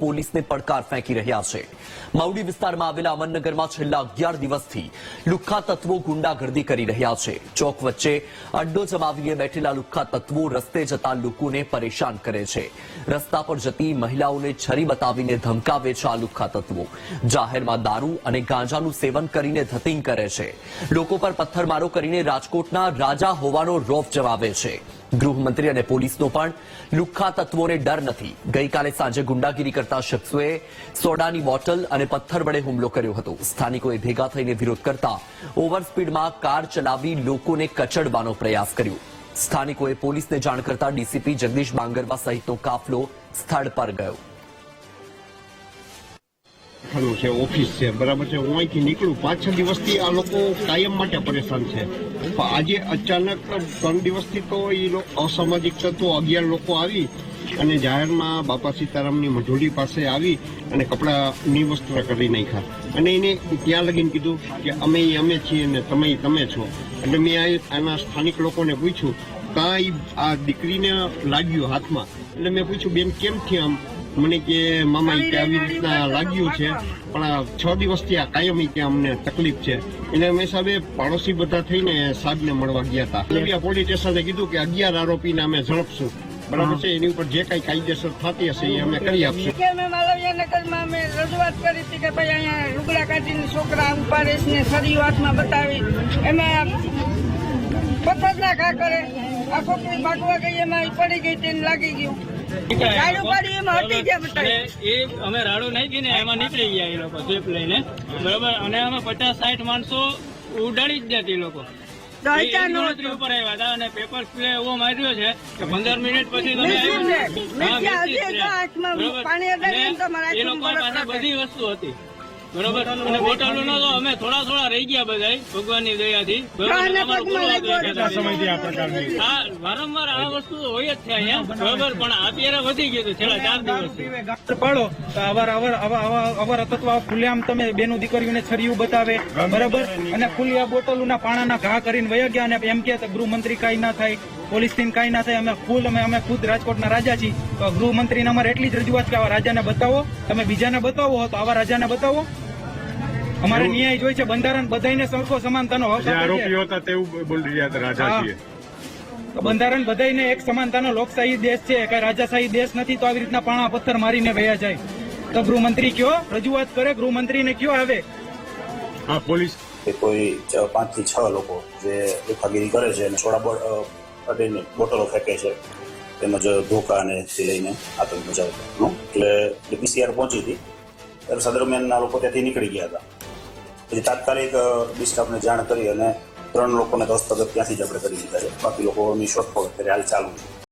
પોલીસને પડકાર ફેંકી રહ્યા છે. માવડી વિસ્તારમાં આવેલા અમરનગરમાં છેલ્લા અગિયાર દિવસથી લુખ્ખા તત્વો ગુંડાગર્દી કરી રહ્યા છે. ચોક વચ્ચે અડ્ડો જમાવીએ બેઠેલા લુખ્ખા તત્વો રસ્તે જતા લોકોને પરેશાન કરે છે. રસ્તા પર જતી મહિલાઓને છરી બતાવીને ધમકાવે છે આ લુખ્ખા તત્વો. જાહેરમાં દારૂ અને ગાંજાનું સેવન કરીને ધતિંગ કરે છે. લોકો પર પથ્થરમારો કરીને રાજકોટના રાજા હોવાનો રોફ જમાવે છે. ગૃહમંત્રી અને પોલીસનો પણ લુખ્ખા તત્વોને ડર નથી. ગઈકાલે સાંજે ગુંડાગીરી કરતા શખ્સોએ સોડાની બોટલ અને પથ્થર વડે હુમલો કર્યો હતો. સ્થાનિકોએ ભેગા થઈને વિરોધ કરતા ઓવરસ્પીડમાં કાર ચલાવી લોકોને કચડવાનો પ્રયાસ કર્યો. સ્થાનિકોએ પોલીસને જાણ કરતા ડીસીપી જગદીશ બાંગરવા સહિતનો કાફલો સ્થળ પર ગયો. ખાનું છે, ઓફિસ છે. બરાબર છે, હું અહીંથી નીકળું. પાંચ છ દિવસથી આ લોકો કાયમ માટે પરેશાન છે. આજે અચાનક ત્રણ દિવસથી તો એ અસામાજિક તત્વો અગિયાર લોકો આવી અને જાહેરમાં બાપા સીતારામની મજૂરી પાસે આવી અને કપડાં નિવસ્ત્ર કરી નાખ્યા. અને એને ત્યાં લગીને કીધું કે અમે અમે છીએ ને તમે તમે છો. એટલે મેં આના સ્થાનિક લોકોને પૂછ્યું, કાંઈ આ દીકરીને લાગ્યું હાથમાં? એટલે મેં પૂછ્યું, બેન, કેમ થી આમ? મને કે મામા કે આવી રીતના લાગ્યું છે પણ આ છ દિવસથી આ કાયમી કે અમને તકલીફ છે. એટલે અમે સાહેબ પાડોશી બધા થઈને સાહેબને મળવા ગયા હતા. એટલે પોલીસ સ્ટેશને કીધું કે અગિયાર આરોપીને અમે ઝડપશું. બરાબર છે એની ઉપર જે કઈ કાયદેસર થતી હશે એ અમે કરી આપશું. કે અમે માલવીયા અમે રજૂઆત કરી હતી કે ભાઈ અહીંયા લુગડા કાઢીને છોકરા ઉપાડે છે ને સળિયું હાથમાં બતાવી. એમાં પથ્થરના ઘા કરે. આ છોકરી ભાગવા ગઈ એમાં પડી ગઈ તેને લાગી ગયું. અને એ અમે રાડો નાખી ને એમાં નીકળી ગયા એ લોકો જીપ લઈને. બરોબર? અને અમે પચાસ સાઠ માણસો ઉડાડી જ દેતી લોકો. તો એ અચાનક ગણતરી ઉપર આવ્યા હતા અને પેપર સ્પ્રે એવો માર્યો છે કે પંદર મિનિટ પછી તમે બધી વસ્તુ હતી. બરોબર? અને બોટલો નો તો અમે થોડા થોડા રહી ગયા બધા ભગવાનની દયાથી. બરોબર? કાને અમારું પગમાં પૂરું લાગ્યો. હતું. હતો. આ વારંવાર આ વસ્તુ હોય જ છે અહીંયા. બરોબર? પણ અત્યારે વધી ગયું છે છેલ્લા ચાર દિવસથી પાડો અવાર અવાર આવા આવા અવાર તત્વ ખુલ્લેઆમ તમે બેનું દીકરીઓને છરિયું બતાવે. બરાબર? અને ખુલ્લી આ બોટલોના પાણાના ઘા કરીને વયા ગયા અને એમ કે ગૃહમંત્રી કાંઈ ના થાય પોલીસથી કાંઈ ના થાય અમે ફૂલ અમે અમે ખુદ રાજકોટના રાજા છીએ. તો ગૃહમંત્રીને અમારે એટલી જ રજૂઆત કે આવા રાજાને બતાવો. તમે બીજાને બતાવો હો તો આવા રાજાને બતાવો. અમારે ન્યાય જોઈએ છે બંધારણ બધાને સરખો સમાનતાનો હક છે. આરોપીઓ હતા તેવું બોલી રહ્યા હતા રાજાજીએ. બંધારણ બધાને એક સમાનતાનો લોકશાહી દેશ છે કઈ રાજાશાહી દેશ નથી તો આવી રીતના પાણા પથ્થર મારીને વયા જાય. તો ગૃહમંત્રી કયો? રજૂઆત કરે ગૃહમંત્રીને કયો આવે? હા પોલીસ. કે કોઈ પાંચથી છ લોકો જે લુખાગીરી કરે છે અને સોડા બોટ બોટલો ફેંકે છે તેમજ ધોકા અને લઈને આતંક મચાવતો એટલે પીસીઆર પહોંચી હતી ત્યારે સદરમિયાન લોકો ત્યાંથી નીકળી ગયા હતા. પછી તાત્કાલિક ડિસ્ટાફને જાણ કરી અને ત્રણ લોકોને હસ્તગત ત્યાંથી જ આપણે કરી દીધા છે. બાકી લોકોની શોધખોળ અત્યારે હાલ ચાલુ છે.